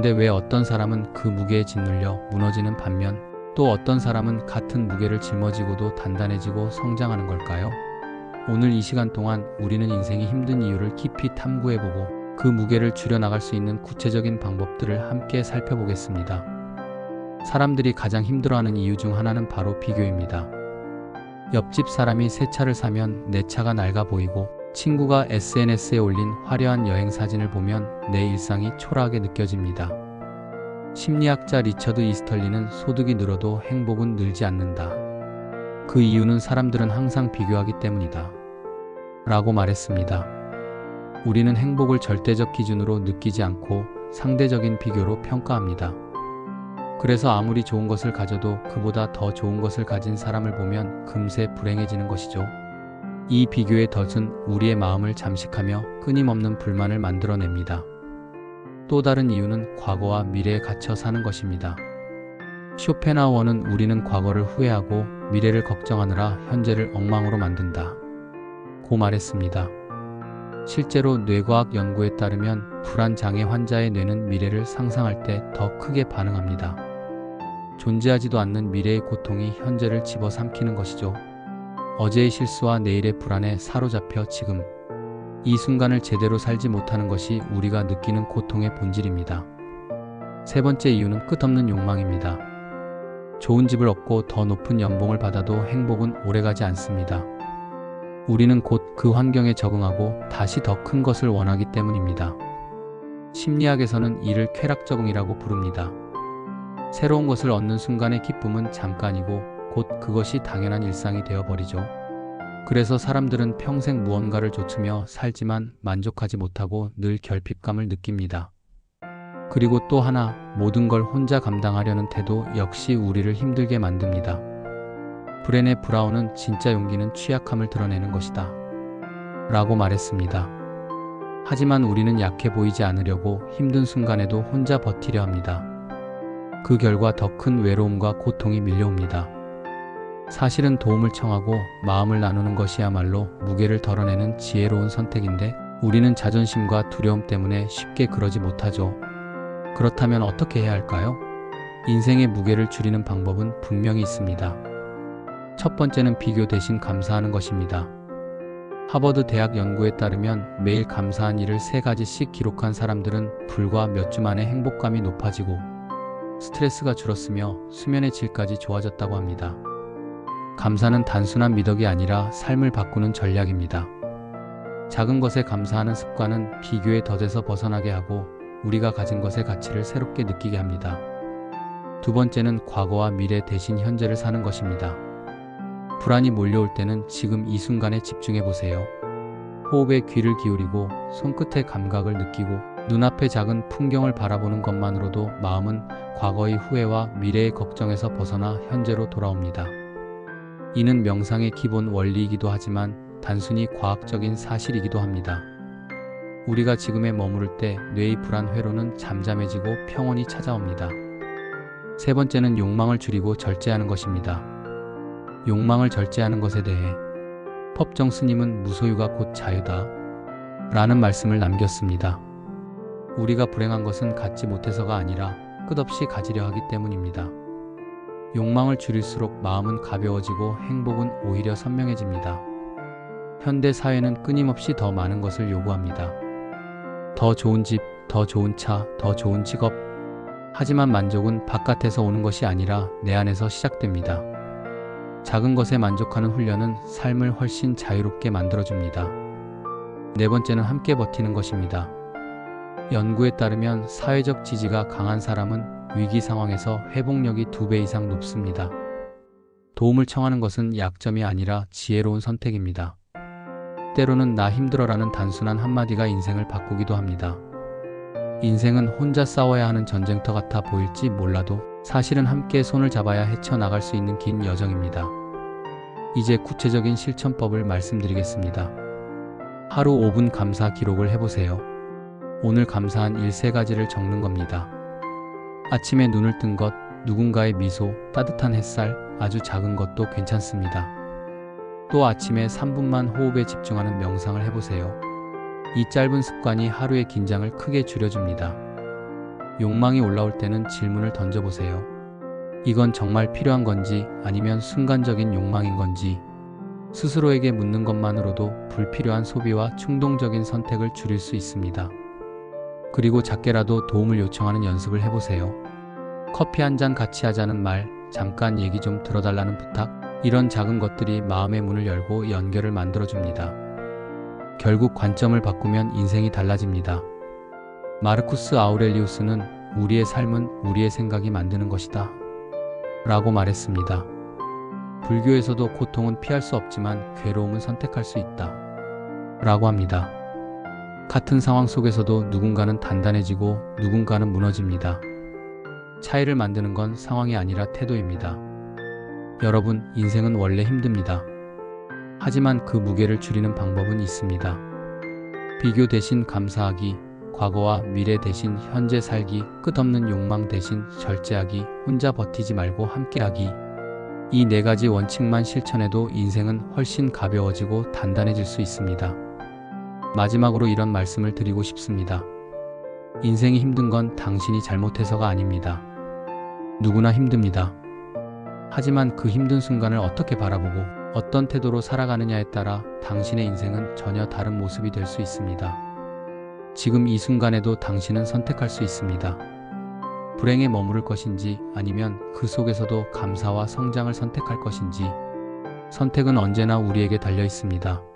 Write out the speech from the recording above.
그런데 왜 어떤 사람은 그 무게에 짓눌려 무너지는 반면 또 어떤 사람은 같은 무게를 짊어지고도 단단해지고 성장하는 걸까요? 오늘 이 시간 동안 우리는 인생이 힘든 이유를 깊이 탐구해보고 그 무게를 줄여나갈 수 있는 구체적인 방법들을 함께 살펴보겠습니다. 사람들이 가장 힘들어하는 이유 중 하나는 바로 비교입니다. 옆집 사람이 새 차를 사면 내 차가 낡아 보이고 친구가 SNS에 올린 화려한 여행 사진을 보면 내 일상이 초라하게 느껴집니다. 심리학자 리처드 이스털리는 소득이 늘어도 행복은 늘지 않는다. 그 이유는 사람들은 항상 비교하기 때문이다. 라고 말했습니다. 우리는 행복을 절대적 기준으로 느끼지 않고 상대적인 비교로 평가합니다. 그래서 아무리 좋은 것을 가져도 그보다 더 좋은 것을 가진 사람을 보면 금세 불행해지는 것이죠. 이 비교의 덫은 우리의 마음을 잠식하며 끊임없는 불만을 만들어냅니다. 또 다른 이유는 과거와 미래에 갇혀 사는 것입니다. 쇼펜하우어는 우리는 과거를 후회하고 미래를 걱정하느라 현재를 엉망으로 만든다. 고 말했습니다. 실제로 뇌과학 연구에 따르면 불안장애 환자의 뇌는 미래를 상상할 때 더 크게 반응합니다. 존재하지도 않는 미래의 고통이 현재를 집어삼키는 것이죠. 어제의 실수와 내일의 불안에 사로잡혀 지금 이 순간을 제대로 살지 못하는 것이 우리가 느끼는 고통의 본질입니다. 세 번째 이유는 끝없는 욕망입니다. 좋은 집을 얻고 더 높은 연봉을 받아도 행복은 오래가지 않습니다. 우리는 곧 그 환경에 적응하고 다시 더 큰 것을 원하기 때문입니다. 심리학에서는 이를 쾌락 적응이라고 부릅니다. 새로운 것을 얻는 순간의 기쁨은 잠깐이고 곧 그것이 당연한 일상이 되어버리죠. 그래서 사람들은 평생 무언가를 좇으며 살지만 만족하지 못하고 늘 결핍감을 느낍니다. 그리고 또 하나, 모든 걸 혼자 감당하려는 태도 역시 우리를 힘들게 만듭니다. 브레네 브라운은 진짜 용기는 취약함을 드러내는 것이다. 라고 말했습니다. 하지만 우리는 약해 보이지 않으려고 힘든 순간에도 혼자 버티려 합니다. 그 결과 더 큰 외로움과 고통이 밀려옵니다. 사실은 도움을 청하고 마음을 나누는 것이야말로 무게를 덜어내는 지혜로운 선택인데 우리는 자존심과 두려움 때문에 쉽게 그러지 못하죠. 그렇다면 어떻게 해야 할까요? 인생의 무게를 줄이는 방법은 분명히 있습니다. 첫 번째는 비교 대신 감사하는 것입니다. 하버드 대학 연구에 따르면 매일 감사한 일을 세 가지씩 기록한 사람들은 불과 몇 주 만에 행복감이 높아지고 스트레스가 줄었으며 수면의 질까지 좋아졌다고 합니다. 감사는 단순한 미덕이 아니라 삶을 바꾸는 전략입니다. 작은 것에 감사하는 습관은 비교의 덫에서 벗어나게 하고 우리가 가진 것의 가치를 새롭게 느끼게 합니다. 두 번째는 과거와 미래 대신 현재를 사는 것입니다. 불안이 몰려올 때는 지금 이 순간에 집중해 보세요. 호흡에 귀를 기울이고 손끝의 감각을 느끼고 눈앞의 작은 풍경을 바라보는 것만으로도 마음은 과거의 후회와 미래의 걱정에서 벗어나 현재로 돌아옵니다. 이는 명상의 기본 원리이기도 하지만 단순히 과학적인 사실이기도 합니다. 우리가 지금에 머무를 때 뇌의 불안 회로는 잠잠해지고 평온이 찾아옵니다. 세 번째는 욕망을 줄이고 절제하는 것입니다. 욕망을 절제하는 것에 대해 법정 스님은 무소유가 곧 자유다. 라는 말씀을 남겼습니다. 우리가 불행한 것은 갖지 못해서가 아니라 끝없이 가지려 하기 때문입니다. 욕망을 줄일수록 마음은 가벼워지고 행복은 오히려 선명해집니다. 현대 사회는 끊임없이 더 많은 것을 요구합니다. 더 좋은 집, 더 좋은 차, 더 좋은 직업. 하지만 만족은 바깥에서 오는 것이 아니라 내 안에서 시작됩니다. 작은 것에 만족하는 훈련은 삶을 훨씬 자유롭게 만들어줍니다. 네 번째는 함께 버티는 것입니다. 연구에 따르면 사회적 지지가 강한 사람은 위기 상황에서 회복력이 두배 이상 높습니다. 도움을 청하는 것은 약점이 아니라 지혜로운 선택입니다. 때로는 나 힘들어라는 단순한 한마디가 인생을 바꾸기도 합니다. 인생은 혼자 싸워야 하는 전쟁터 같아 보일지 몰라도 사실은 함께 손을 잡아야 헤쳐나갈 수 있는 긴 여정입니다. 이제 구체적인 실천법을 말씀드리겠습니다. 하루 5분 감사 기록을 해보세요. 오늘 감사한 일세 가지를 적는 겁니다. 아침에 눈을 뜬 것, 누군가의 미소, 따뜻한 햇살, 아주 작은 것도 괜찮습니다. 또 아침에 3분만 호흡에 집중하는 명상을 해보세요. 이 짧은 습관이 하루의 긴장을 크게 줄여줍니다. 욕망이 올라올 때는 질문을 던져보세요. 이건 정말 필요한 건지 아니면 순간적인 욕망인 건지 스스로에게 묻는 것만으로도 불필요한 소비와 충동적인 선택을 줄일 수 있습니다. 그리고 작게라도 도움을 요청하는 연습을 해보세요. 커피 한 잔 같이 하자는 말, 잠깐 얘기 좀 들어달라는 부탁, 이런 작은 것들이 마음의 문을 열고 연결을 만들어줍니다. 결국 관점을 바꾸면 인생이 달라집니다. 마르쿠스 아우렐리우스는 우리의 삶은 우리의 생각이 만드는 것이다. 라고 말했습니다. 불교에서도 고통은 피할 수 없지만 괴로움은 선택할 수 있다. 라고 합니다. 같은 상황 속에서도 누군가는 단단해지고 누군가는 무너집니다. 차이를 만드는 건 상황이 아니라 태도입니다. 여러분, 인생은 원래 힘듭니다. 하지만 그 무게를 줄이는 방법은 있습니다. 비교 대신 감사하기, 과거와 미래 대신 현재 살기, 끝없는 욕망 대신 절제하기, 혼자 버티지 말고 함께하기. 이 네 가지 원칙만 실천해도 인생은 훨씬 가벼워지고 단단해질 수 있습니다. 마지막으로 이런 말씀을 드리고 싶습니다. 인생이 힘든 건 당신이 잘못해서가 아닙니다. 누구나 힘듭니다. 하지만 그 힘든 순간을 어떻게 바라보고 어떤 태도로 살아가느냐에 따라 당신의 인생은 전혀 다른 모습이 될 수 있습니다. 지금 이 순간에도 당신은 선택할 수 있습니다. 불행에 머무를 것인지 아니면 그 속에서도 감사와 성장을 선택할 것인지 선택은 언제나 우리에게 달려 있습니다.